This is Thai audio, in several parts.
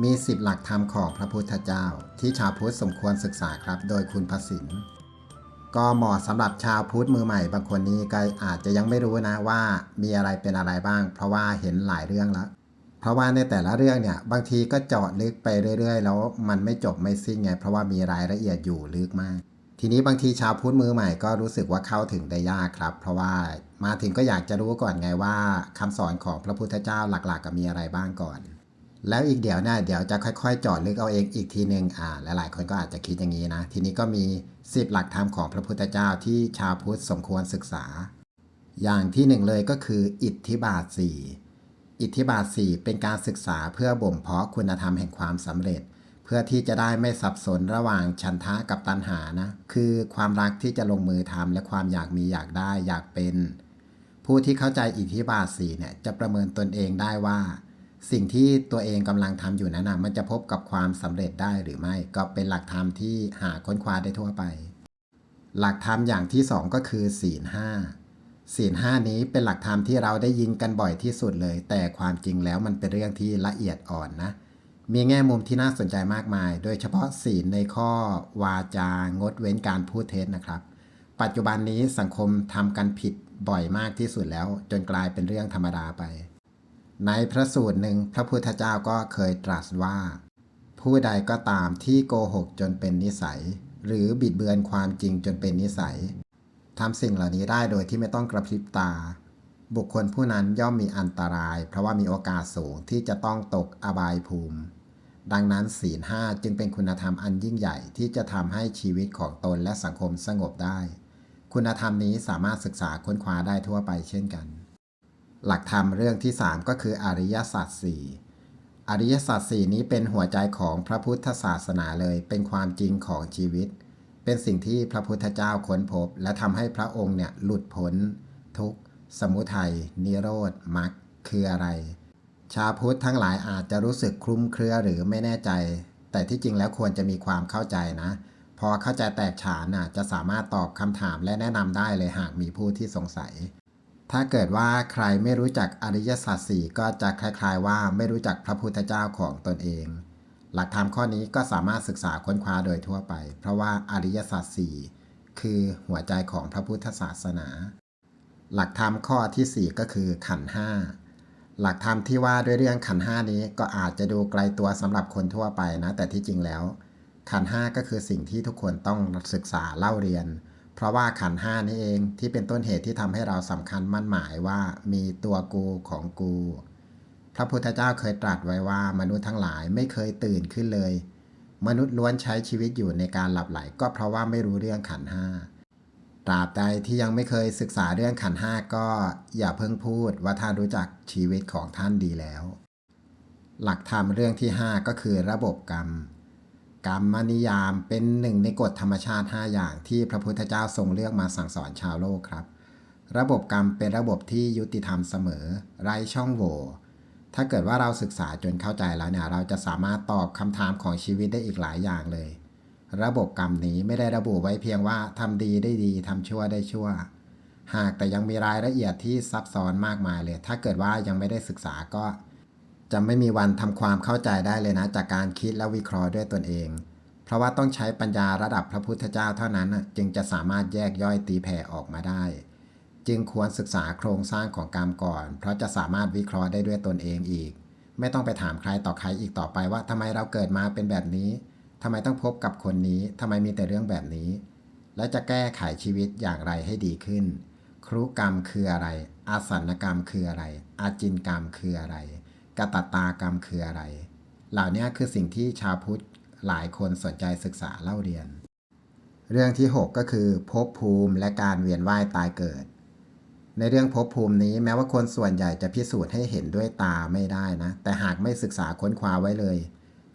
มี 10 หลักธรรมของพระพุทธเจ้า ที่ชาวพุทธสมควรศึกษาครับ โดยคุณพระสินก็เหมาะสำหรับชาวพุทธมือใหม่บางคนนี้ก็อาจจะยังไม่รู้นะว่ามีอะไรเป็นอะไรบ้าง เพราะว่าเห็นหลายเรื่องแล้ว เพราะว่าในแต่ละเรื่องเนี่ยบางทีก็เจาะลึกไปเรื่อย ๆ แล้วมันไม่จบไม่สิ้นไง เพราะว่ามีรายละเอียดอยู่ลึกมาก ทีนี้บางทีชาวพุทธมือใหม่ก็รู้สึกว่าเข้าถึงได้ยากครับ เพราะว่ามาถึงก็อยากจะรู้ก่อนไงว่าคำสอนของพระพุทธเจ้าหลักๆก็มีอะไรบ้างก่อน แล้วอีกเดี๋ยวเนี่ยเดี๋ยวจะค่อยๆจาะลึกเอาเองอีกทีหนึ่งอ่าหลายๆคนก็อาจจะคิดอย่างนี้นะ ทีนี้ก็มี 10 หลักธรรมของพระพุทธเจ้าที่ชาวพุทธสมควรศึกษา อย่างที่หนึ่งเลยก็คือ อิทธิบาท 4 อิทธิบาท 4 เป็นการศึกษาเพื่อบ่มเพาะคุณธรรมแห่งความสำเร็จ เพื่อที่จะได้ไม่สับสนระหว่างชันทะกับตัณหานะคือความรักที่จะลงมือทำและความอยากมีอยากได้อยากเป็น ผู้ที่เข้าใจอิทธิบาท4เนี่ยจะประเมินตนเองได้ว่า สิ่งที่ตัวเองกำลังทำอยู่นั้นนะมันจะพบกับความสำเร็จได้หรือไม่ ก็เป็นหลักธรรมที่หาค้นคว้าได้ทั่วไป หลักธรรมอย่างที่สองก็คือศีลห้าศีลห้านี้เป็นหลักธรรมที่เราได้ยินกันบ่อยที่สุดเลย แต่ความจริงแล้วมันเป็นเรื่องที่ละเอียดอ่อนนะ มีแง่มุมที่น่าสนใจมากมาย โดยเฉพาะศีลในข้อวาจางดเว้นการพูดเท็จนะครับ ปัจจุบันนี้สังคมทำกันผิดบ่อยมากที่สุดแล้ว จนกลายเป็นเรื่องธรรมดาไป ในพระสูตรหนึ่งพระพุทธเจ้าก็เคยตรัสว่า ผู้ใดก็ตามที่โกหกจนเป็นนิสัย หรือบิดเบือนความจริงจนเป็นนิสัยทำสิ่งเหล่านี้ได้โดยที่ไม่ต้องกระพริบตา บุคคลผู้นั้นย่อมมีอันตราย เพราะว่ามีโอกาสสูงที่จะต้องตกอบายภูมิ ดังนั้นศีลห้าจึงเป็นคุณธรรมอันยิ่งใหญ่ที่จะทำให้ชีวิตของตนและสังคมสงบได้ คุณธรรมนี้สามารถศึกษาค้นคว้าได้ทั่วไปเช่นกัน หลักธรรมเรื่องที่ 3 ก็คืออริยสัจสี่อริยสัจสี่นี้เป็นหัวใจของพระพุทธศาสนาเลย เป็นความจริงของชีวิต เป็นสิ่งที่พระพุทธเจ้าค้นพบ และทำให้พระองค์เนี่ยหลุดพ้นทุกสมุทัยนิโรธมรรคคืออะไร ชาวพุทธทั้งหลายอาจจะรู้สึกคลุ้มเครือหรือไม่แน่ใจ แต่ที่จริงแล้วควรจะมีความเข้าใจนะ พอเข้าใจแตกฉานน่ะจะสามารถตอบคำถามและแนะนำได้เลยหากมีผู้ที่สงสัย ถ้าเกิดว่าใครไม่รู้จักอริยสัจสี่ก็จะคล้าย ๆ ว่าไม่รู้จักพระพุทธเจ้าของตนเอง หลักธรรมข้อนี้ก็สามารถศึกษาค้นคว้าโดยทั่วไป เพราะว่าอริยสัจสี่คือหัวใจของพระพุทธศาสนา หลักธรรมข้อทีสี่4 ก็คือขันห้าหลักธรรมที่ว่าด้วยเรื่องขันห้านี้ก็อาจจะดูไกลตัวสำหรับคนทั่วไปนะ แต่ที่จริงแล้ว ขันห้าก็คือสิ่งที่ทุกคนต้องศึกษาเล่าเรียน เพราะว่าขันห้านี้เองที่เป็นต้นเหตุที่ทำให้เราสำคัญมั่นหมายว่ามีตัวกูของกู พระพุทธเจ้าเคยตรัสไว้ว่ามนุษย์ทั้งหลายไม่เคยตื่นขึ้นเลย มนุษย์ล้วนใช้ชีวิตอยู่ในการหลับไหล ก็เพราะว่าไม่รู้เรื่องขันห้าตราบใดที่ยังไม่เคยศึกษาเรื่องขันห้าก็อย่าเพิ่งพูดว่าท่านรู้จักชีวิตของท่านดีแล้ว หลักธรรมเรื่องที่ 5 ก็คือระบบกรรม กรรมนิยามเป็นหนึ่งในกฎธรรมชาติ 5 อย่างที่พระพุทธเจ้าทรงเลือกมาสั่งสอนชาวโลกครับ ระบบกรรมเป็นระบบที่ยุติธรรมเสมอ ไร้ช่องโหว่ถ้าเกิดว่าเราศึกษาจนเข้าใจแล้วเนี่ยเราจะสามารถตอบคำถามของชีวิตได้อีกหลายอย่างเลย ระบบกรรมนี้ไม่ได้ระบุไว้เพียงว่าทำดีได้ดีทำชั่วได้ชั่ว หากแต่ยังมีรายละเอียดที่ซับซ้อนมากมายเลย ถ้าเกิดว่ายังไม่ได้ศึกษาก็ จะไม่มีวันทำความเข้าใจได้เลยนะจากการคิดและวิเคราะห์ด้วยตนเอง เพราะว่าต้องใช้ปัญญาระดับพระพุทธเจ้าเท่านั้นจึงจะสามารถแยกย่อยตีแผ่ออกมาได้ จึงควรศึกษาโครงสร้างของกรรมก่อน เพราะจะสามารถวิเคราะห์ได้ด้วยตนเองอีก ไม่ต้องไปถามใครต่อใครอีกต่อไปว่าทำไมเราเกิดมาเป็นแบบนี้ทำไมต้องพบกับคนนี้ทำไมมีแต่เรื่องแบบนี้ และจะแก้ไขชีวิตอย่างไรให้ดีขึ้น ครุกรรมคืออะไร อาสันกรรมคืออะไร อาจินกรรมคืออะไร กตตากรรมคืออะไร เหล่านี้คือสิ่งที่ชาวพุทธหลายคนสนใจศึกษาเล่าเรียน เรื่องที่ 6 ก็คือภพภูมิและการเวียนว่ายตายเกิด ในเรื่องภพภูมินี้แม้ว่าคนส่วนใหญ่จะพิสูจน์ให้เห็นด้วยตาไม่ได้นะ แต่หากไม่ศึกษาค้นคว้าไว้เลย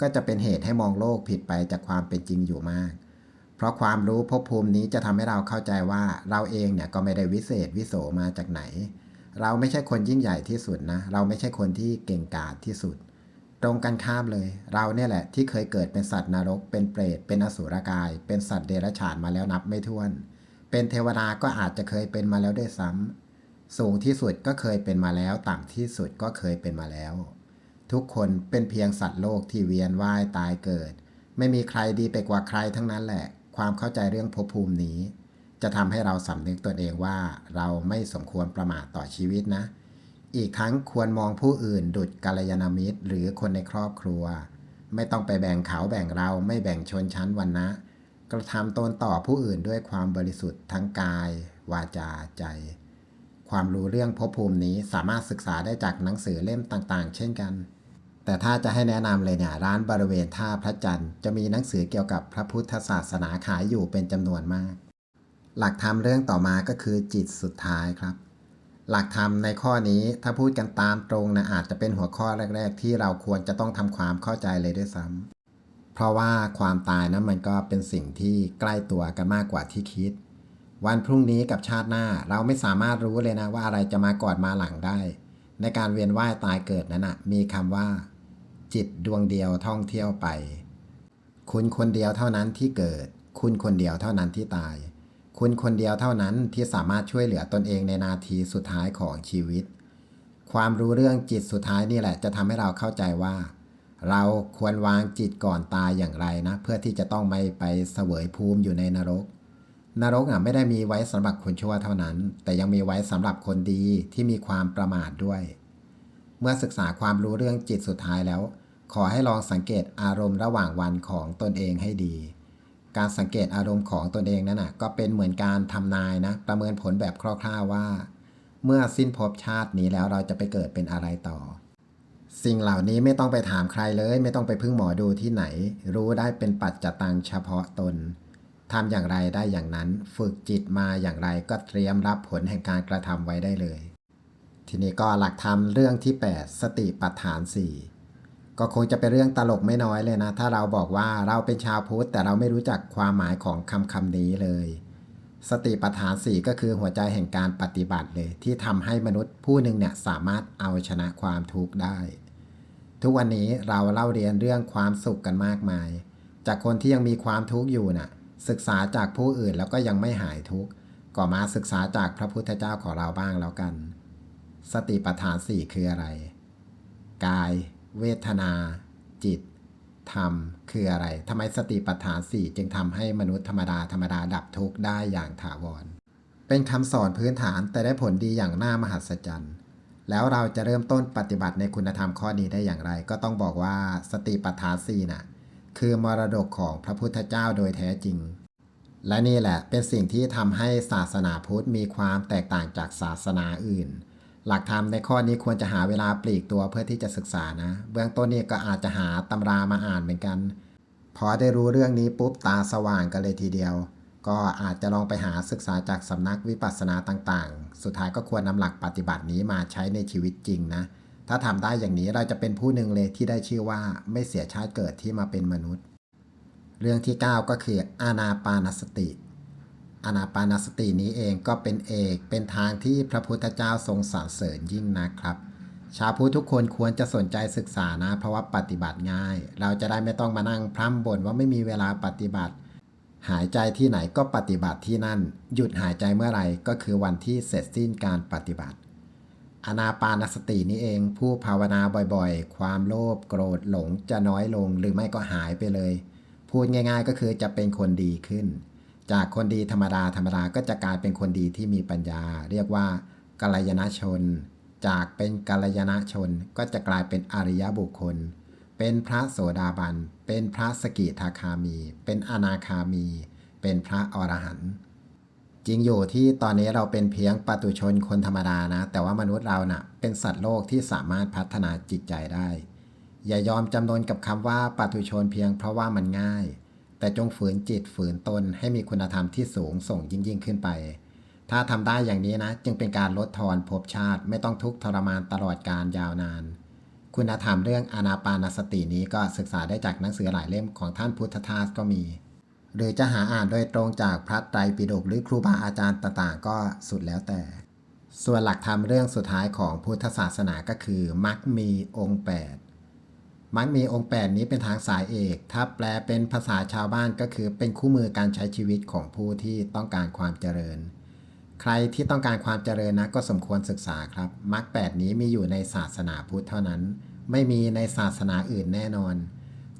ก็จะเป็นเหตุให้มองโลกผิดไปจากความเป็นจริงอยู่มาก เพราะความรู้ภพภูมินี้จะทำให้เราเข้าใจว่าเราเองเนี่ยก็ไม่ได้วิเศษวิโสมาจากไหน เราไม่ใช่คนยิ่งใหญ่ที่สุดนะ เราไม่ใช่คนที่เก่งกาจที่สุด ตรงกันข้ามเลย เราเนี่ยแหละที่เคยเกิดเป็นสัตว์นรก เป็นเปรต เป็นอสุรกาย เป็นสัตว์เดรัจฉานมาแล้วนับไม่ถ้วน เป็นเทวดาก็อาจจะเคยเป็นมาแล้วด้วยซ้ำสูงที่สุดก็เคยเป็นมาแล้ว ต่ำที่สุดก็เคยเป็นมาแล้ว ทุกคนเป็นเพียงสัตว์โลกที่เวียนว่ายตายเกิด ไม่มีใครดีไปกว่าใครทั้งนั้นแหละ ความเข้าใจเรื่องภพภูมินี้ จะทำให้เราสำนึกตนเองว่าเราไม่สมควรประมาทต่อชีวิตนะ อีกทั้งควรมองผู้อื่นดุจกัลยาณมิตร หรือคนในครอบครัว ไม่ต้องไปแบ่งเขาแบ่งเราไม่แบ่งชนชั้นวรรณะกระทำตนต่อผู้อื่นด้วยความบริสุทธิ์ทั้งกาย วาจาใจ ความรู้เรื่องภพภูมินี้สามารถศึกษาได้จากหนังสือเล่มต่างๆ เช่นกัน แต่ถ้าจะให้แนะนำเลยเนี่ยร้านบริเวณท่าพระจันทร์จะมีหนังสือเกี่ยวกับพระพุทธศาสนาขายอยู่เป็นจำนวนมาก หลักธรรมเรื่องต่อมาก็คือจิตสุดท้ายครับ หลักธรรมในข้อนี้ถ้าพูดกันตามตรงนะอาจจะเป็นหัวข้อแรก ๆ ที่เราควรจะต้องทำความเข้าใจเลยด้วยซ้ำเพราะว่าความตายนะมันก็เป็นสิ่งที่ใกล้ตัวกันมากกว่าที่คิด วันพรุ่งนี้กับชาติหน้าเราไม่สามารถรู้เลยนะว่าอะไรจะมาก่อนมาหลังได้ ในการเวียนว่ายตายเกิดนั้นนะมีคำว่า จิตดวงเดียวท่องเที่ยวไป คุณคนเดียวเท่านั้นที่เกิด คุณคนเดียวเท่านั้นที่ตาย คุณคนเดียวเท่านั้นที่สามารถช่วยเหลือตนเองในนาทีสุดท้ายของชีวิต ความรู้เรื่องจิตสุดท้ายนี่แหละ จะทำให้เราเข้าใจว่า เราควรวางจิตก่อนตายอย่างไรนะ เพื่อที่จะต้องไม่ไปเสวยภูมิอยู่ในนรก นรกอะไม่ได้มีไว้สำหรับคนชั่วเท่านั้น แต่ยังมีไว้สำหรับคนดีที่มีความประมาทด้วย เมื่อศึกษาความรู้เรื่องจิตสุดท้ายแล้ว ขอให้ลองสังเกตอารมณ์ระหว่างวันของตนเองให้ดี การสังเกตอารมณ์ของตนเองนั่นนะก็เป็นเหมือนการทำนายนะ ประเมินผลแบบคร่าวๆว่า เมื่อสิ้นภพชาตินี้แล้วเราจะไปเกิดเป็นอะไรต่อ สิ่งเหล่านี้ไม่ต้องไปถามใครเลย ไม่ต้องไปพึ่งหมอดูที่ไหน รู้ได้เป็นปัจจตังเฉพาะตนทำอย่างไรได้อย่างนั้น ฝึกจิตมาอย่างไรก็เตรียมรับผลแห่งการกระทำไว้ได้เลย ทีนี้ก็หลักธรรมเรื่องที่ 8 สติปัฏฐาน 4 ก็คงจะเป็นเรื่องตลกไม่น้อยเลยนะ ถ้าเราบอกว่าเราเป็นชาวพุทธแต่เราไม่รู้จักความหมายของคำคำนี้เลย สติปัฏฐาน4ก็คือหัวใจแห่งการปฏิบัติเลย ที่ทำให้มนุษย์ผู้หนึ่งเนี่ยสามารถเอาชนะความทุกข์ได้ ทุกวันนี้เราเล่าเรียนเรื่องความสุขกันมากมาย จากคนที่ยังมีความทุกข์อยู่น่ะ ศึกษาจากผู้อื่นแล้วก็ยังไม่หายทุกข์ก็มาศึกษาจากพระพุทธเจ้าของเราบ้างแล้วกัน สติปัฏฐาน4คืออะไร กาย เวทนา จิต ธรรม คืออะไรทำไมสติปัฏฐาน4จึงทำให้มนุษย์ธรรมดาธรรมดาดับทุกข์ได้อย่างถาวร เป็นคำสอนพื้นฐานแต่ได้ผลดีอย่างน่ามหัศจรรย์ แล้วเราจะเริ่มต้นปฏิบัติในคุณธรรมข้อนี้ได้อย่างไร ก็ต้องบอกว่าสติปัฏฐาน4น่ะคือมรดกของพระพุทธเจ้าโดยแท้จริง และนี่แหละเป็นสิ่งที่ทำให้ศาสนาพุทธมีความแตกต่างจากศาสนาอื่น หลักธรรมในข้อนี้ควรจะหาเวลาปลีกตัวเพื่อที่จะศึกษานะ เบื้องต้นนี่ก็อาจจะหาตำรามาอ่านเหมือนกัน พอได้รู้เรื่องนี้ปุ๊บตาสว่างกันเลยทีเดียว ก็อาจจะลองไปหาศึกษาจากสำนักวิปัสสนาต่างๆ สุดท้ายก็ควรนำหลักปฏิบัตินี้มาใช้ในชีวิตจริงนะ ถ้าทำได้อย่างนี้เราจะเป็นผู้หนึ่งเลยที่ได้ชื่อว่าไม่เสียชาติเกิดที่มาเป็นมนุษย์ เรื่องที่ 9 ก็คืออานาปานสติ อนาปานสตินี้เองก็เป็นเอกเป็นทางที่พระพุทธเจ้าทรงสรรเสริญยิ่งนะครับ ชาวพุทธทุกคนควรจะสนใจศึกษานะ เพราะว่าปฏิบัติง่าย เราจะได้ไม่ต้องมานั่งพร่ำบ่นว่าไม่มีเวลาปฏิบัติ หายใจที่ไหนก็ปฏิบัติที่นั่น หยุดหายใจเมื่อไหร่ก็คือวันที่เสร็จสิ้นการปฏิบัติอนาปานสตินี้เองผู้ภาวนาบ่อยๆ ความโลภโกรธหลงจะน้อยลงหรือไม่ก็หายไปเลย พูดง่ายๆก็คือจะเป็นคนดีขึ้น จากคนดีธรรมดาธรรมดาก็จะกลายเป็นคนดีที่มีปัญญา เรียกว่ากัลยาณชน จากเป็นกัลยาณชนก็จะกลายเป็นอริยบุคคล เป็นพระโสดาบัน เป็นพระสกิทาคามี เป็นอนาคามี เป็นพระอรหันต์จริงอยู่ที่ตอนนี้เราเป็นเพียงปัตุชนคนธรรมดานะ แต่ว่ามนุษย์เรานะ่ะเป็นสัตว์โลกที่สามารถพัฒนาจิตใจได้ อย่ายอมจำนนกับคำว่าปัตุชนเพียงเพราะว่ามันง่าย แต่จงฝืนจิตฝืนตนให้มีคุณธรรมที่สูงส่งยิ่งยิ่งขึ้นไป ถ้าทำได้อย่างนี้นะ จึงเป็นการลดทอนภพชาติไม่ต้องทุกข์ทรมานตลอดการยาวนาน คุณธรรมเรื่องอนาปานสตินี้ก็ศึกษาได้จากหนังสือหลายเล่มของท่านพุทธทาสก็มี หรือจะหาอ่านโดยตรงจากพระไตรปิฎกหรือครูบาอาจารย์ต่างๆ ก็สุดแล้วแต่ ส่วนหลักธรรมเรื่องสุดท้ายของพุทธศาสนาก็คือมักมีองค์ 8 มักมีองค์ 8 นี้เป็นทางสายเอก ถ้าแปลเป็นภาษาชาวบ้านก็คือเป็นคู่มือการใช้ชีวิตของผู้ที่ต้องการความเจริญ ใครที่ต้องการความเจริญนะก็สมควรศึกษาครับมักแปดนี้มีอยู่ในศาสนาพุทธเท่านั้น ไม่มีในศาสนาอื่นแน่นอน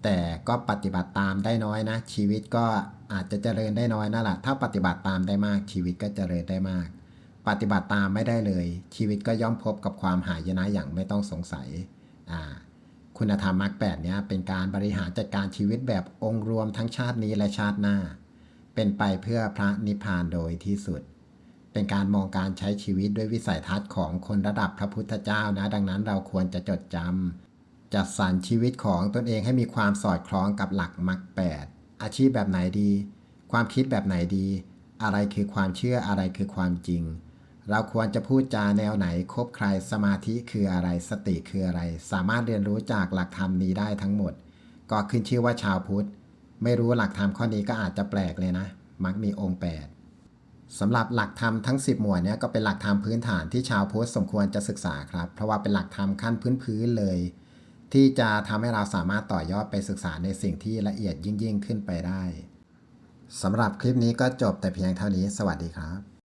แต่ก็ปฏิบัติตามได้น้อยนะ ชีวิตก็อาจจะเจริญได้น้อยนั่นแหละถ้าปฏิบัติตามได้มาก ชีวิตก็เจริญได้มาก ปฏิบัติตามไม่ได้เลย ชีวิตก็ย่อมพบกับความหายนะอย่างไม่ต้องสงสัยอ่า คุณธรรมมรรคแปดเนี้ยเป็นการบริหารจัดการชีวิตแบบองค์รวมทั้งชาตินี้และชาติหน้า เป็นไปเพื่อพระนิพพานโดยที่สุด เป็นการมองการใช้ชีวิตด้วยวิสัยทัศน์ของคนระดับพระพุทธเจ้านะ ดังนั้นเราควรจะจดจำจัดสรรชีวิตของตนเองให้มีความสอดคล้องกับหลักมรรคแปดอาชีพแบบไหนดี ความคิดแบบไหนดี อะไรคือความเชื่ออะไรคือความจริง เราควรจะพูดจาแนวไหนคบใครสมาธิคืออะไรสติคืออะไร สามารถเรียนรู้จากหลักธรรมนี้ได้ทั้งหมด ก็ขึ้นชื่อว่าชาวพุทธ ไม่รู้หลักธรรมข้อนี้ก็อาจจะแปลกเลยนะ มักมีองค์ 8สำหรับหลักธรรมทั้ง 10 หมวดเนี้ยก็เป็นหลักธรรมพื้นฐานที่ชาวพุทธสมควรจะศึกษาครับ เพราะว่าเป็นหลักธรรมขั้นพื้นๆเลย ที่จะทำให้เราสามารถต่อยอดไปศึกษาในสิ่งที่ละเอียดยิ่งๆขึ้นไปได้สำหรับคลิปนี้ก็จบแต่เพียงเท่านี้สวัสดีครับ